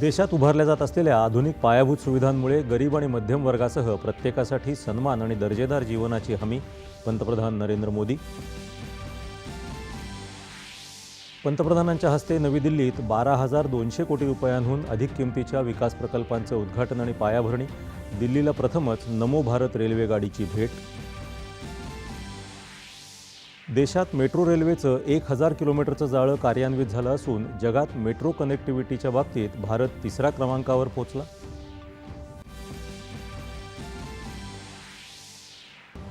देशात उभारल्या जात असलेल्या आधुनिक पायाभूत सुविधांमुळे गरीब आणि मध्यम वर्गासह प्रत्येकासाठी सन्मान आणि दर्जेदार जीवनाची हमी पंतप्रधान नरेंद्र मोदी. पंतप्रधानांच्या हस्ते नवी दिल्लीत बारा हजार दोनशे कोटी रुपयांहून अधिक किमतीच्या विकास प्रकल्पांचं उद्घाटन आणि पायाभरणी. दिल्लीला प्रथमच नमो भारत रेल्वे गाडीची भेट देशात मेट्रो रेल्वेचं एक हजार किलोमीटरचं जाळं कार्यान्वित झालं असून जगात मेट्रो कनेक्टिव्हिटीच्या बाबतीत भारत तिसऱ्या क्रमांकावर पोहोचला.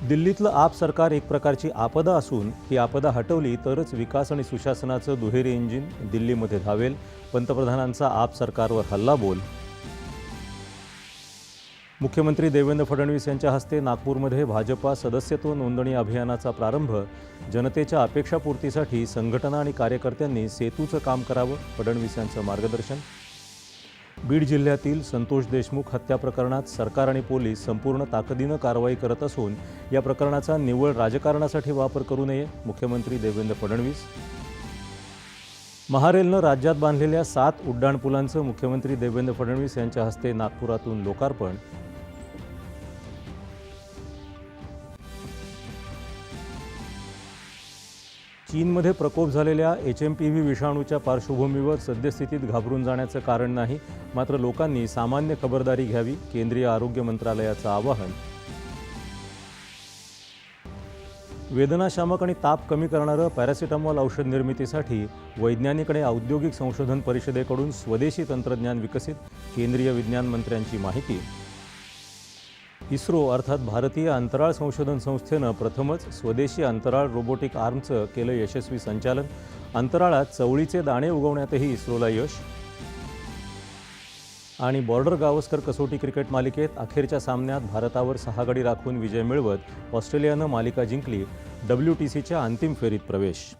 दिल्लीतलं आप सरकार एक प्रकारची आपदा असून ही आपदा हटवली तरच विकास आणि सुशासनाचं दुहेरी इंजिन दिल्लीमध्ये धावेल. पंतप्रधानांचा आप सरकारवर हल्ला बोल. मुख्यमंत्री देवेंद्र फडणवीस यांच्या हस्ते नागपूरमध्ये भाजपा सदस्यत्व नोंदणी अभियानाचा प्रारंभ जनतेच्या अपेक्षापूर्तीसाठी संघटना आणि कार्यकर्त्यांनी सेतूचं काम करावं फडणवीस यांचं मार्गदर्शन. बीड जिल्ह्यातील संतोष देशमुख हत्या प्रकरणात सरकार आणि पोलीस संपूर्ण ताकदीनं कारवाई करत असून या प्रकरणाचा निव्वळ राजकारणासाठी वापर करू नये मुख्यमंत्री देवेंद्र फडणवीस. महारेलनं राज्यात बांधलेल्या सात उड्डाणपुलांचं मुख्यमंत्री देवेंद्र फडणवीस यांच्या हस्ते नागपुरातून लोकार्पण. चीनमध्ये प्रकोप झालेल्या एच एम पी व्ही विषाणूच्या पार्श्वभूमीवर सद्यस्थितीत घाबरून जाण्याचं कारण नाही मात्र लोकांनी सामान्य खबरदारी घ्यावी केंद्रीय आरोग्य मंत्रालयाचं आवाहन. वेदनाशामक आणि ताप कमी करणारं पॅरासिटामॉल औषध निर्मितीसाठी वैज्ञानिक आणि औद्योगिक संशोधन परिषदेकडून स्वदेशी तंत्रज्ञान विकसित केंद्रीय विज्ञान मंत्र्यांची माहिती. इस्रो अर्थात भारतीय अंतराळ संशोधन संस्थेनं प्रथमच स्वदेशी अंतराळ रोबोटिक आर्मचं केलं यशस्वी संचालन. अंतराळात चवळीचे दाणे उगवण्यातही इस्रोला यश. आणि बॉर्डर गावस्कर कसोटी क्रिकेट मालिकेत अखेरच्या सामन्यात भारतावर सहा गडी राखून विजय मिळवत ऑस्ट्रेलियानं मालिका जिंकली. डब्ल्यू टी सीच्या अंतिम फेरीत प्रवेश.